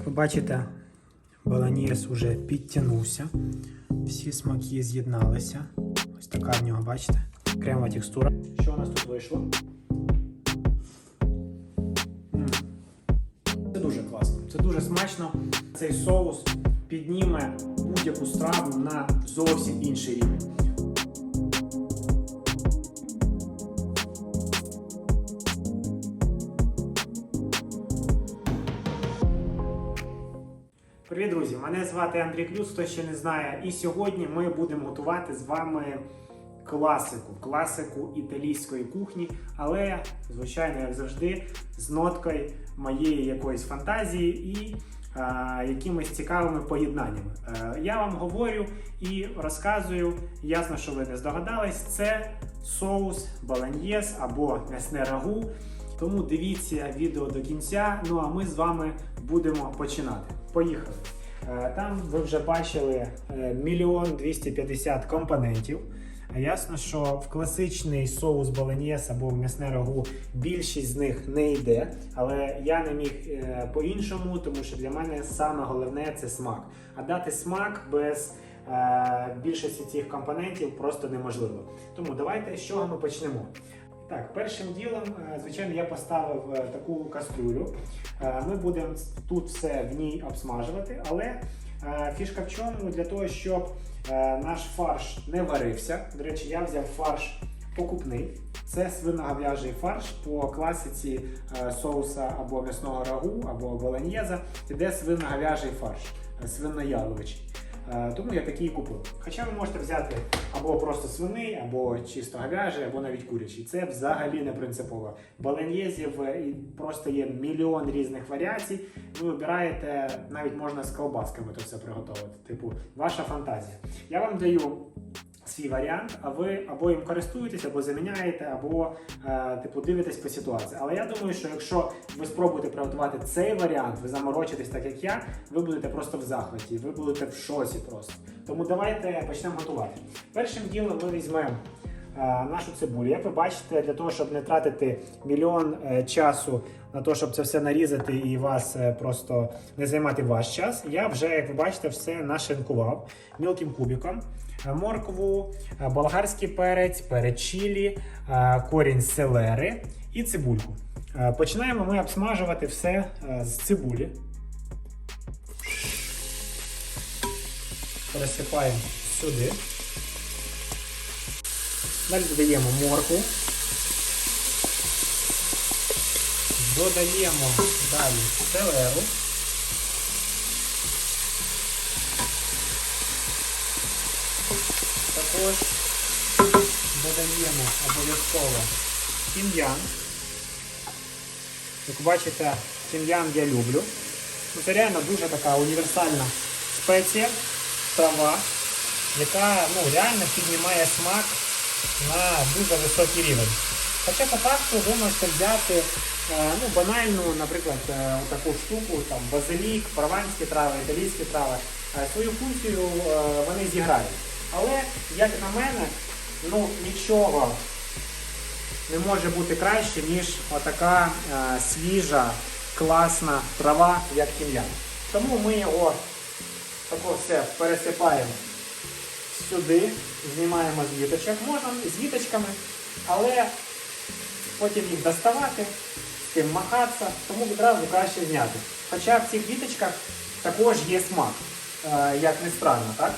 Як ви бачите, баланіс уже підтягнувся. Всі смаки з'єдналися. Ось така в нього, бачите? Кремова текстура. Що у нас тут вийшло? Це дуже класно. Це дуже смачно. Цей соус підніме будь-яку страву на зовсім інший рівень. Привіт, друзі! Мене звати Андрій Клюс, хто ще не знає. І сьогодні ми будемо готувати з вами класику, класику італійської кухні, але, звичайно, як завжди, з ноткою моєї якоїсь фантазії і е, якимись цікавими поєднаннями. Е, я вам говорю і розказую, ясно, що ви не здогадались, це соус баланьєс або м'ясне рагу. Тому дивіться відео до кінця. Ну а ми з вами будемо починати. Поїхали. Е, Там ви вже бачили е, мільйон 250 компонентів. Ясно, що в класичний соус баланьєс або в м'ясне рагу більшість з них не йде, але я не міг е, по-іншому, тому що для мене саме головне це смак. А дати смак без більшості цих компонентів просто неможливо. Тому давайте з чого ми почнемо. Так, першим ділом, е, звичайно, я поставив е, таку кастрюлю. Е, Ми будемо тут все в ній обсмажувати, але фішка в чому для того, щоб наш фарш не варився. До речі, я взяв фарш покупний. Це свиногов'яжий фарш по класиці соуса або м'ясного рагу, або болоньєза. Іде свиногов'яжий фарш, свинояловичий. Е, Тому я такий купив. Хоча ви можете взяти або просто свиний, або чисто говяжий, або навіть курячий. Це взагалі не принципово. Баланьєзів просто є мільйон різних варіацій. Ви обираєте, навіть можна з колбасками то все приготувати. Типу, ваша фантазія. Я вам даю свій варіант, а ви або їм користуєтесь, або заміняєте, або е, типу дивитесь по ситуації. Але я думаю, що якщо ви спробуєте приготувати цей варіант, ви заморочитесь так, як я, ви будете просто в захваті, ви будете в шоці просто. Тому давайте почнемо готувати. Першим ділом ми візьмемо е, нашу цибулю. Як ви бачите, для того, щоб не тратити мільйон е, часу на те, щоб це все нарізати і вас е, просто не займати ваш час, я вже, як ви бачите, все нашинкував мілким кубиком. Е, Моркву, е, болгарський перець, перець чилі, е, корінь селери і цибульку. Починаємо ми обсмажувати все з цибулі. Пересипаємо сюди. Далі додаємо моркву. Додаємо далі селеру. Також додаємо обов'язково тім'ян. Як бачите, тім'ян я люблю. Ну, Це реально дуже така універсальна спеція, трава, яка ну, реально піднімає смак на дуже високий рівень. Хоча по факту ви можете взяти е, ну, банальну, наприклад, е, таку штуку, там, базилік, прованські трави, італійські трави. Е, Свою функцію вони зіграють. Але, як на мене, ну, нічого не може бути краще, ніж отака е, свіжа, класна трава, як тім'ян. Тому ми його тако все пересипаємо сюди, знімаємо з віточок. Можна з віточками, але потім їх доставати, з тим махатися, тому відразу краще зняти. Хоча в цих віточках також є смак, е, як не странно, так?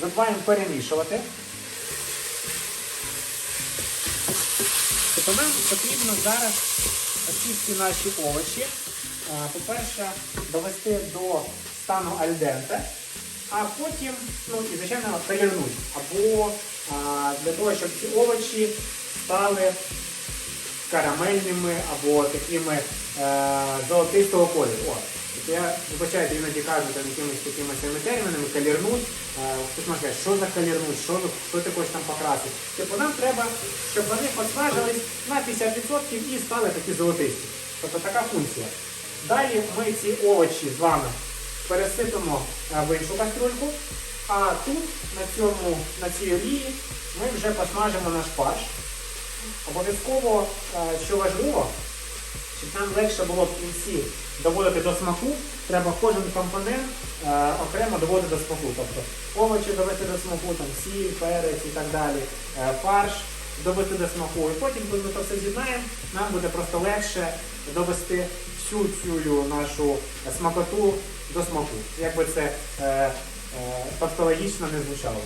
Забуваємо перемішувати. Тобто нам потрібно зараз оці всі наші овочі, по-перше, довести до стану альденте, а потім, ну і звичайно, калірнуть. Або а, для того, щоб ці овочі стали карамельними або такими е, золотистого кольору. О, от я вибачайте, іноді кажу там якимись такими цими термінами, калірнуть. Е, хтось може що за калірнуть, що, що ти хочеш там покрасити. Типу нам треба, щоб вони посмажились на 50% і стали такі золотисті. Тобто така функція. Далі ми ці овочі з вами пересипемо е, в іншу кастрюльку, а тут на, цьому, на цій олії ми вже посмажимо наш фарш. Обов'язково, е, що важливо, Щоб нам легше було в кінці доводити до смаку, треба кожен компонент е, окремо доводити до смаку. Тобто овочі довести до смаку, там, сіль, перець і так далі, е, фарш довести до смаку. І потім, коли ми це все з'єднаємо, нам буде просто легше довести всю цю нашу смакоту до смаку. Якби це е, е, фактологічно не звучало.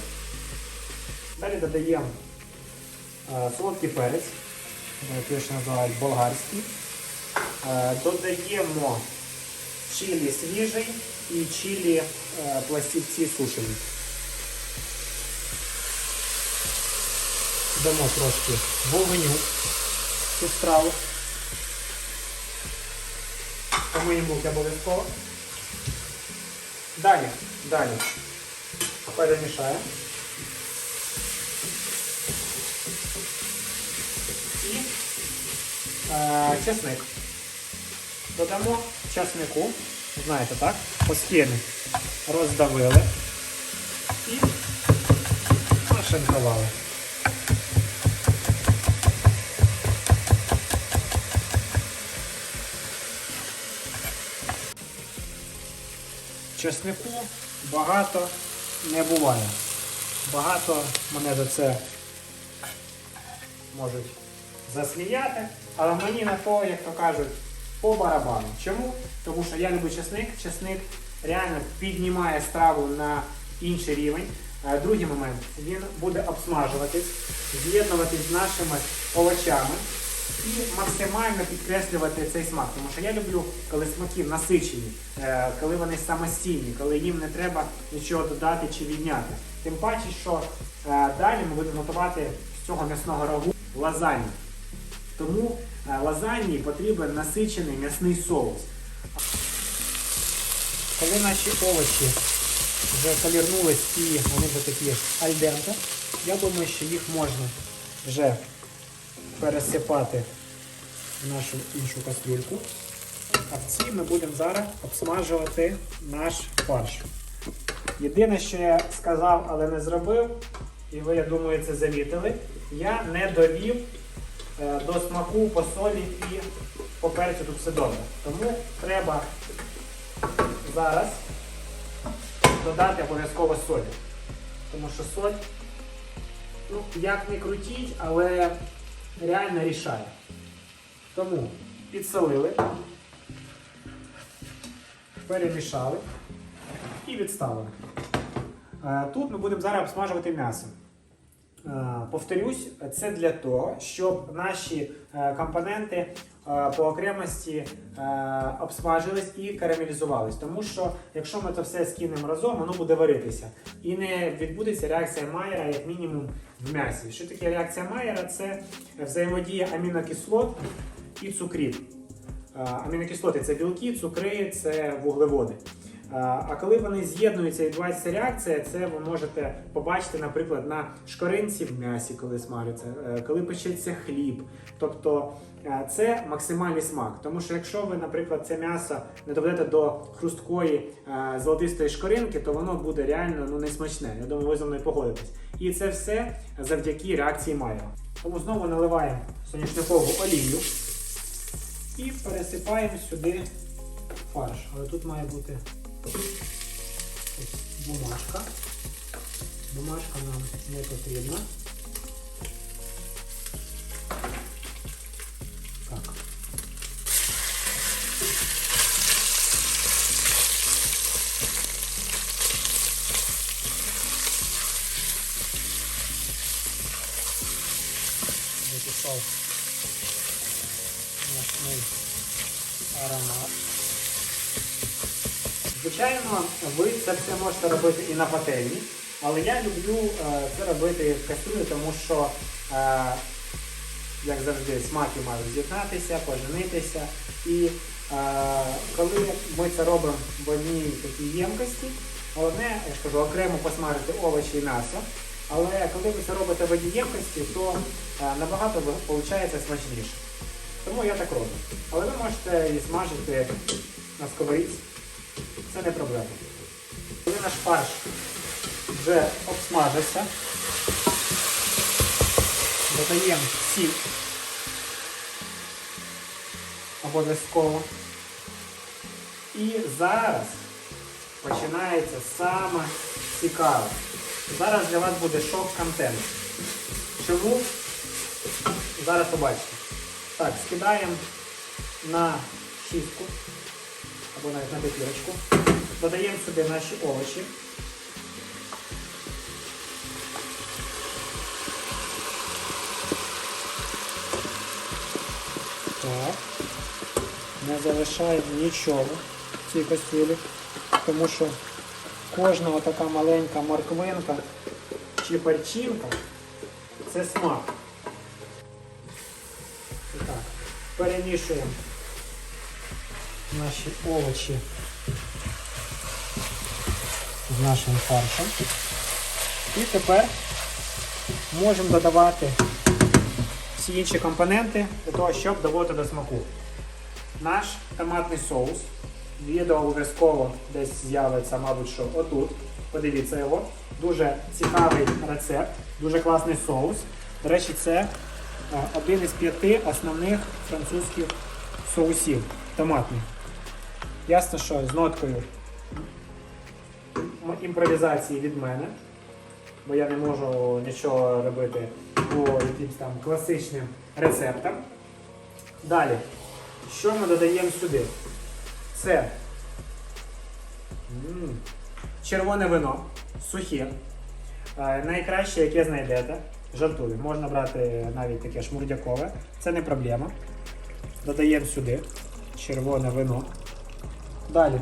Далі додаємо е, солодкий перець, який ще називають болгарський. Е, додаємо чилі свіжий і чилі е, пластівці сушені. Дамо трошки вогню цю страву. Помиємо руки обов'язково. Далі, далі перемішаємо. І е, чесник. Додамо чеснику, знаєте, так? Оскільки роздавили і нашинкували. Чеснику багато не буває. Багато мене за це можуть засміяти, але мені на то, як то кажуть, по барабану. Чому? Тому що я люблю чесник. Чесник реально піднімає страву на інший рівень. Е, Другий момент, він буде обсмажуватись, з'єднуватись з нашими овочами і максимально підкреслювати цей смак. Тому що я люблю, коли смаки насичені, е, коли вони самостійні, коли їм не треба нічого додати чи відняти. Тим паче, що е, далі ми будемо готувати з цього м'ясного рагу лазанью. Тому лазаньї потрібен насичений м'ясний соус. Коли наші овочі вже колірнулись і вони вже такі альденте, я думаю, що їх можна вже пересипати в нашу іншу кастрюльку. А в цій ми будемо зараз обсмажувати наш фарш. Єдине, що я сказав, але не зробив, і ви, я думаю, це замітили, я не довів до смаку по солі і по перцю тут все добре. Тому треба зараз додати обов'язково солі. Тому що соль, ну, як не крутіть, але реально рішає. Тому підсолили, перемішали і відставили. Е, Тут ми будемо зараз обсмажувати м'ясо. Е, Повторюсь, це для того, щоб наші е, компоненти е, по окремості обсмажились і карамелізувались. Тому що якщо ми це все скинемо разом, воно буде варитися. І не відбудеться реакція Майера, як мінімум, в м'ясі. Що таке реакція Майера? Це взаємодія амінокислот і цукрів. Амінокислоти це білки, цукри, це вуглеводи. А коли вони з'єднуються і відбувається реакція, це ви можете побачити, наприклад, на шкоринці в м'ясі, коли смажиться, е, коли печеться хліб. Тобто е, це максимальний смак. Тому що якщо ви, наприклад, це м'ясо не доведете до хрусткої е, золотистої шкоринки, то воно буде реально ну, несмачне. Я думаю, ви зі мною погодитесь. І це все завдяки реакції Майера. Тому знову наливаємо соняшникову олію і пересипаємо сюди фарш. Але тут має бути ось бумажка. Бумажка нам не потрібна. Так. Записав наш аромат. Звичайно, ви це все можете робити і на пательні, але я люблю е, це робити в кастрюлі, тому що, е, як завжди, смаки мають з'єднатися, поженитися. І е, коли ми це робимо в одній такій ємкості, головне, я ж кажу, окремо посмажити овочі і м'ясо. Але коли ви це робите в одній ємкості, то набагато виходить смачніше. Тому я так роблю. Але ви можете і смажити на сковорідці. Це не проблема. Коли наш фарш вже обсмажився, додаємо сіль. обов'язково. І зараз починається саме цікаве. Зараз для вас буде шок-контент. Чому? Зараз побачите. Так, скидаємо на шістку або навіть на п'ятірочку. Додаємо сюди наші овочі. Так. Не залишаємо нічого в цій кастрюлі, тому що кожна така маленька морквинка чи перчинка це смак. Так, перемішуємо наші овочі з нашим фаршем. І тепер можемо додавати всі інші компоненти для того, щоб доводити до смаку. Наш томатний соус. Відео обов'язково десь з'явиться, мабуть, що отут. Подивіться його. Дуже цікавий рецепт, дуже класний соус. До речі, це е, один із п'яти основних французьких соусів томатних. Ясно, що з ноткою імпровізації від мене, бо я не можу нічого робити по якимсь там класичним рецептам. Далі, що ми додаємо сюди? Це червоне вино, сухе. Е, Найкраще, яке знайдете. Жартую. Можна брати навіть таке шмурдякове. Це не проблема. Додаємо сюди червоне вино. Далі.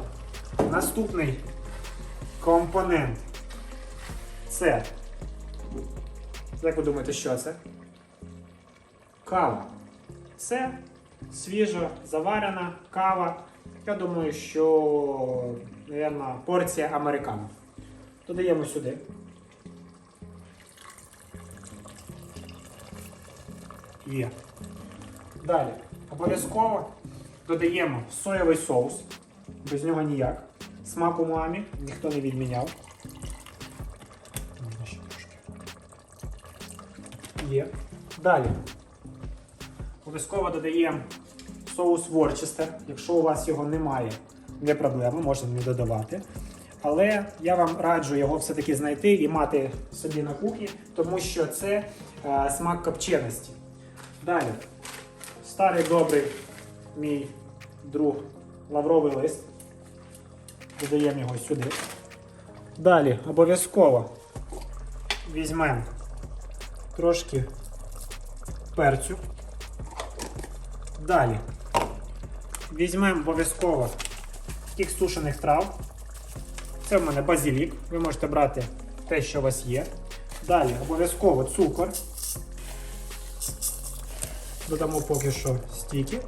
Наступний компонент. Це. Як ви думаєте, що це? Кава. Це свіжо заварена кава. Я думаю, що, напевно, порція американо. Додаємо сюди. Є. Далі. Обов'язково додаємо соєвий соус. Без нього ніяк. Смак умамі ніхто не відміняв. Є. Далі. Обов'язково додаємо соус Worcester. Якщо у вас його немає, не проблема, можна не додавати. Але я вам раджу його все-таки знайти і мати собі на кухні, тому що це е, смак копченості. Далі. Старий добрий мій друг лавровий лист. Додаємо його сюди. Далі обов'язково візьмемо трошки перцю. Далі візьмемо обов'язково тих сушених трав. Це в мене базилік. Ви можете брати те, що у вас є. Далі обов'язково цукор. Додамо поки що стільки.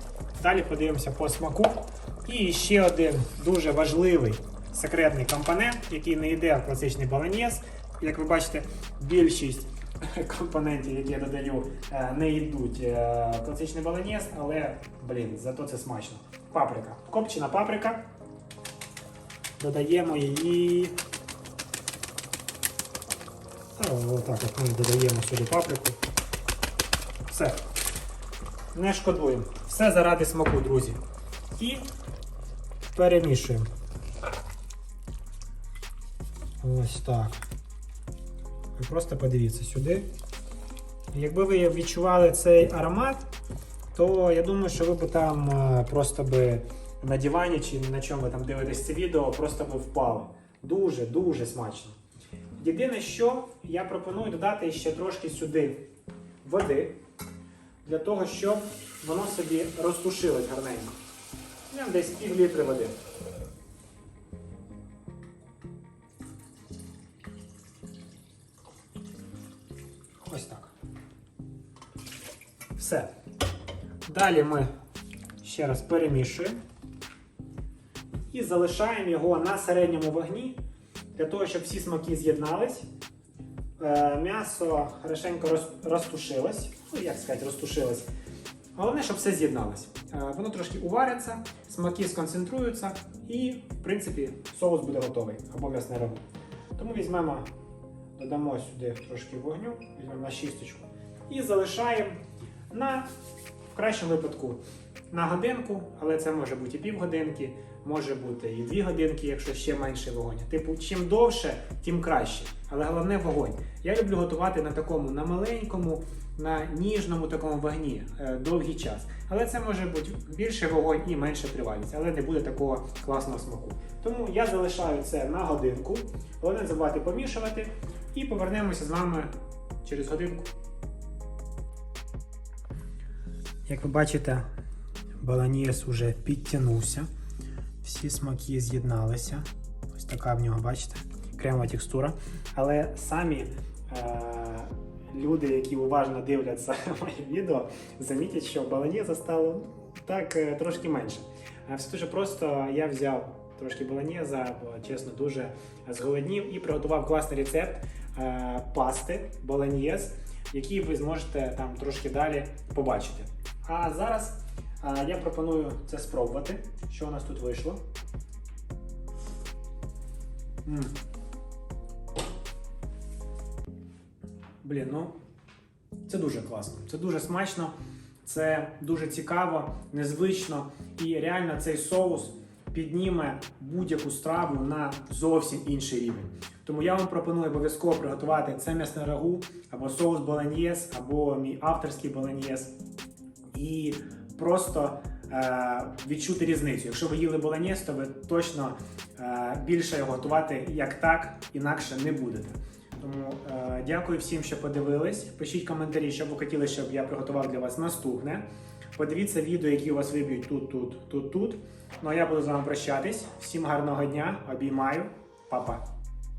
Далі подивимося по смаку. І ще один дуже важливий секретний компонент, який не йде в класичний баланьєз. Як ви бачите, більшість компонентів, які я додаю, е, не йдуть е, в класичний баланьєз, але, блін, зато це смачно. Паприка. Копчена паприка. Додаємо її. Отак от ми додаємо сюди паприку. Все. Не шкодуємо. Все заради смаку, друзі. І перемішуємо. Ось так. Ви просто подивіться сюди. Якби ви відчували цей аромат, то я думаю, що ви б там е, просто би на дивані чи на чому ви там дивитесь це відео, просто би впали. Дуже-дуже смачно. Єдине, що я пропоную додати ще трошки сюди води, для того, щоб воно собі розтушилось гарненько. Прям десь пів літри води. Ось так. Все. Далі ми ще раз перемішуємо і залишаємо його на середньому вогні для того, щоб всі смаки з'єднались. Е, М'ясо хорошенько розтушилось. Ну, як сказати, розтушилось. Головне, щоб все з'єдналось. Е, Воно трошки увариться, смаки сконцентруються і, в принципі, соус буде готовий або м'ясне рагу. Тому візьмемо, додамо сюди трошки вогню, візьмемо на шісточку і залишаємо на, в кращому випадку, на годинку, але це може бути і півгодинки, може бути і дві годинки, якщо ще менше вогонь. Типу, чим довше, тим краще. Але головне вогонь. Я люблю готувати на такому, на маленькому, на ніжному такому вогні е, довгий час. Але це може бути більше вогонь і менше тривалість, але не буде такого класного смаку. Тому я залишаю це на годинку. Головне не забувати помішувати. І повернемося з вами через годинку. Як ви бачите, баланієс уже підтягнувся. Всі смаки з'єдналися. Ось така в нього, бачите, кремова текстура. Але самі е- люди, які уважно дивляться моє відео, замітять, що баланієза стало ну, так е, трошки менше. Е, Все дуже просто я взяв трошки баланієза, бо чесно, дуже зголоднів і приготував класний рецепт е- пасти баланієз, який ви зможете там трошки далі побачити. А зараз я пропоную це спробувати, що у нас тут вийшло. Блін, ну це дуже класно. Це дуже смачно, це дуже цікаво, незвично. І реально цей соус підніме будь-яку страву на зовсім інший рівень. Тому я вам пропоную обов'язково приготувати це м'ясне рагу, або соус болоньєз, або мій авторський болоньєз. І просто е, відчути різницю. Якщо ви їли болоньєз, то ви точно е, більше його готувати як так, інакше не будете. Тому е, дякую всім, що подивились. Пишіть коментарі, що ви хотіли, щоб я приготував для вас наступне. Подивіться відео, які у вас виб'ють тут, тут, тут, тут. Ну а я буду з вами прощатись. Всім гарного дня, обіймаю, Па-па.